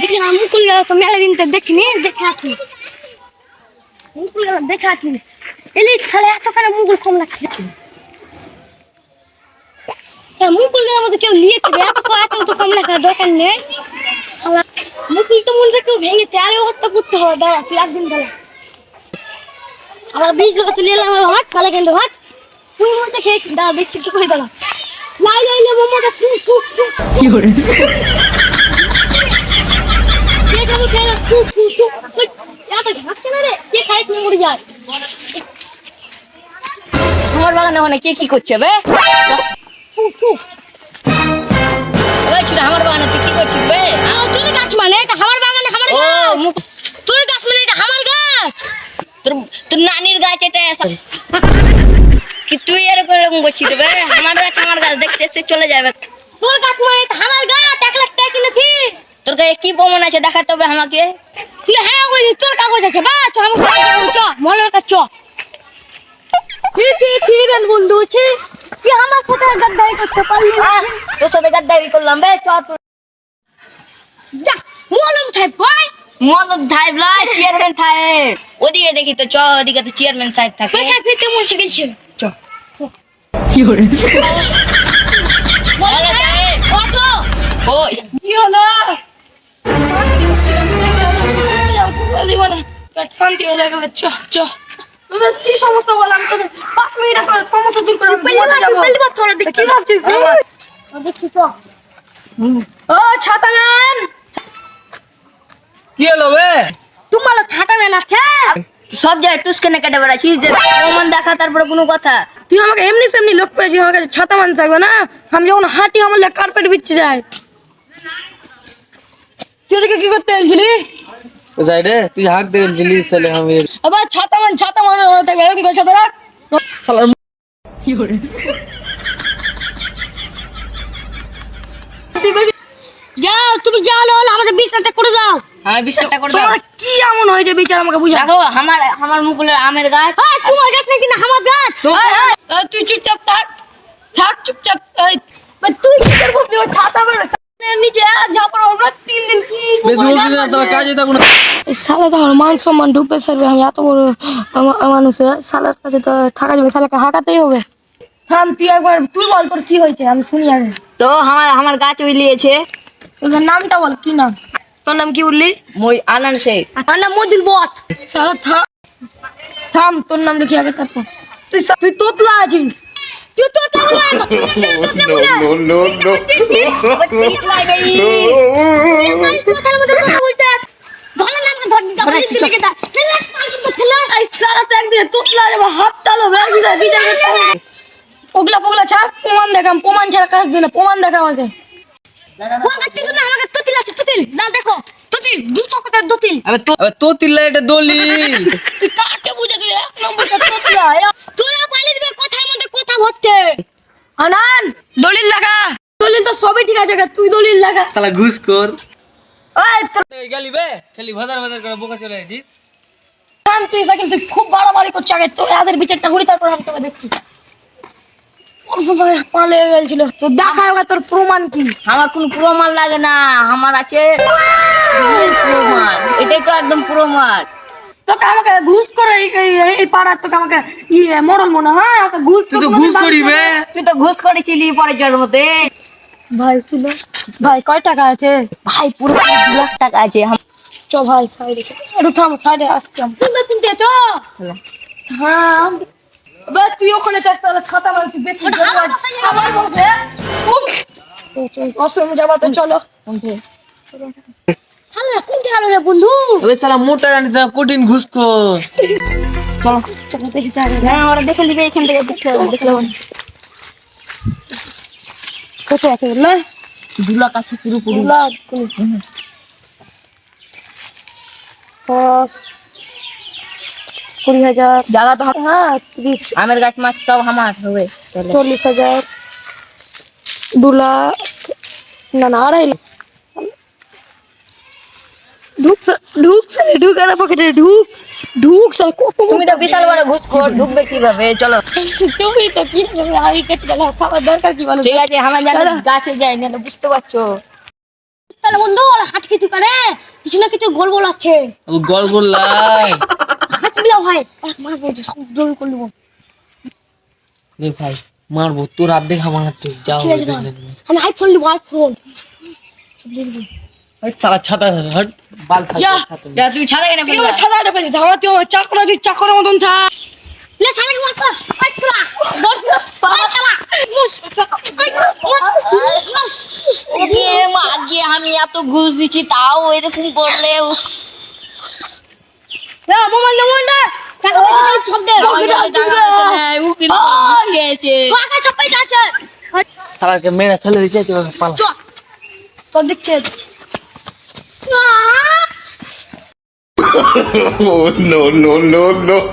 দেখি মুকুল তো মেলা দিন তো দেখিনি, দেখে আসি মুকুল দেখে তাহলে এত করে মুকুল কম লাগছে? মুকুল গেলের কেউ দেবে এত কম লেখার দরকার নেই। মুকুল তো মনে কেউ ভেঙে তেলে হত্যা করতে হবে দাঁড়া, তুই একদিন দাঁড়া আমার বীজ লোক চলে এলাম, হাট, কালে কিন্তু মধ্যে খেয়েছি, দাঁড়া, দেখছি করে লাই লাই তুই তুই তুই কে কেমন খেয়ে তুই তুই তুই তুই এত ঝাঁকছে না রে কে খাইছ না মরে যায় আমার বাগানে ওখানে কে কি করছে বে তুই তুই ওই ছোট আমার বাগানে তুই কি করছিস বে আহ, তোর গাছ মানে এটা আমার বাগানে আমার ও গাছ মুখ তোর গাছ মানে এটা আমার গাছ তোর তোর নানির গাছ এটা এসা- কি তুই এরকম এরকম করছিস বে আমার গাছ আমার গাছ দেখতে এসে চলে যাবে তোর গাছ মানে এটা আমার গাছ এক লাখ টাকা কিনেছি তোর গায়ে কি প্রমাণ আছে দেখাতে হবে আমাকে। তুই হ্যাঁ বলি তোর কাগজ আছে বা চ মলের কাছে চ। তুই তুই তুই রে বন্ধু ছি তুই আমার কোথায় গাদ্দারি করতে পারলি তোর সাথে গাদ্দারি করলাম বে চ যা মলম ধাই লাই চেয়ারম্যান থাকে ওদিকে দেখি তো চ ওদিকে তো চেয়ারম্যান সাহেব থাকে। বেকার ফিরতে মন শিখেছে চ। কি হলো? শান্তি হলে গেলে চ চ। কি সমস্যা বল আমি তোদের পাঁচ মিনিট করে সমস্যা দূর করে আমি কি ভাবছিস দেখছি চ। ও ছাতা ম্যান কি হলো বে? তোমার ছাতা ম্যান আছে সব জায়গায় টুসকেনে কেটে বেড়াচ্ছিস যে প্রমাণ দেখা তারপরে কোনো কথা। তুই আমাকে এমনি সেমনি লোক পেয়েছিস আমার কাছে ছাতা মান থাকবে না? আমি যখন হাঁটি আমার কার্পেট বিচ্ছে যায়। তুই কি করতে এলছিলি যাই রে তুই হাঁক দে দিলি চলে আমি। আবার ছাতা মান ছাতা মান থাকবে এরকম করে ছাতা রাখ। শালার তুই বেশি- যাও তুমি যাও লল আমাদের বিচারটা করে দাও। আমি বিচারটা করে দাও। কি এমন হয়েছে বিচার আমাকে বুঝাও দেখো আমার আমার মুকুলের আমের গাছ। এই, তোমার গাছ নাকি না আমার গাছ? তুই চুপচাপ থাক। থাক চুপচাপ তুই কি করব ছাতা নিচে ঝাপড় আমরা তিন দিন কি না তোর কাজে সালা তো আমার মান সম্মান ডুবে সারবে আমি এত বড় আমা- মানুষ সালার কাছে তো থাকা যাবে সালাকে হাঁকাতেই হবে থাম তুই একবার তুই বল তোর কি হয়েছে আমি শুনি আগে তো আমার আমার গাছ উইলিয়েছে তোদের নামটা বল কি নাম তোর নাম কি বললি মই আনন্দ শেখ আমার নাম মদিল বত সালা থাম থাম তোর নাম লিখি আগে তারপর তুই তুই তোতলা আছিস তুই তোতলা ওগুলা পোগলা ছাড় প্রমাণ দেখাম প্রমাণ ছাড়া কাজ দিলে প্রমাণ দেখা আমাকে। দেখো দু চকটার আবে তো আবে তো তিল্লা এটা দলিল। তুই কাকে বুঝে তুই এক নম্বরটা তোতলা তোরা পালিয়ে দিবে কথার মধ্যে কথা ভরতে আনান দলিল লাগা। দলিল তো সবই ঠিক আছে তুই দলিল লাগা। শালা ঘুষ কর। ওই তোর গেলি বে খালি ভাদার ভাদার করে বোকা চলে আছিস কান সাকিল তুই খুব বাড়াবাড়ি করছিস। আগে তো এদের বিচারটা করি তারপর আমি তোকে দেখছি। পালিয়ে গেছিল তো দেখা হোক তোর প্রমাণ কি? আমার কোনো প্রমাণ লাগে না আমার আছে প্রমাণ। এটাই তো একদম প্রমাণ। তোকে আমাকে ঘুষ করে এই- পাড়ার তোকে আমাকে ইয়ে মরল মনে হয়? আমাকে ঘুষ তুই তো ঘুষ করিবে। তুই তো ঘুষ করেছিলি পরের মধ্যে ভাই ছিল। ভাই কয় টাকা আছে? ভাই পুরো দু লাখ টাকা আছে। চ ভাই সাইডে একটু থাম সাইডে আসতাম তিনটে তিনটে চ? হ্যাঁ বে তুই ওখানে চাস তাহলে মারছি বেশি আবার উঠ অসম যাবা। তো চলো। শালা কোন গেল রে বন্ধু? ওই শালা মোটা কঠিন চলো চলো দেখি তাহলে না ওরা দেখে নিবে এখান থেকে কত আছে বললে দু লাখ আছে পুরোপুরি দু লাখ কুড়ি হাজার। জায়গা তো হ্যাঁ ত্রিশ। আমের গাছ মাছ সব আমার হবে চল্লিশ হাজার। দু লাখ না না আড়াই লাখ। ঢুকছে ঢুকছে ঢুকে না পকেটে ঢুক। ঢুক তুমি তো বিশাল বড় ঘুষ কর ঢুকবে কীভাবে? চলো। তুমি তো কি তুমি আমি কেটে গেলে খাবার দরকার কি বলো ঠিক আছে আমার জানো গাছে যাই না বুঝতে পারছ? তাহলে বন্ধু ওরা হাত খেতে পারে। কিছু না কিছু গোল গোল আছে। ও গল গল লাই। হাত মিলাও ভাই। আর মার বলছে সব দৌড় করে নেব। ভাই মারবো। তোর হাত। দেখা মারার যাও। আমি আইফোন নিবো আইফোন ছাতা বাল যা। ছাতা যা তুই ছাদা কেন তুই আমার ছাদাটা পেয়েছিস আমার তুই আমার চাকরা দিস চাকরের মতন থাক। লে শালা কি মাথা আই পুরা দশ আই চালা ওকে আগে আমি এত ঘুষ দিচ্ছি তাও এরকম করলে উফ, মোবাইল দে মোবাইল দে। টাকা সব দে। হ্যাঁ, টাকা মেরে ফেলে দিচ্ছে পালা। Oh no no no no!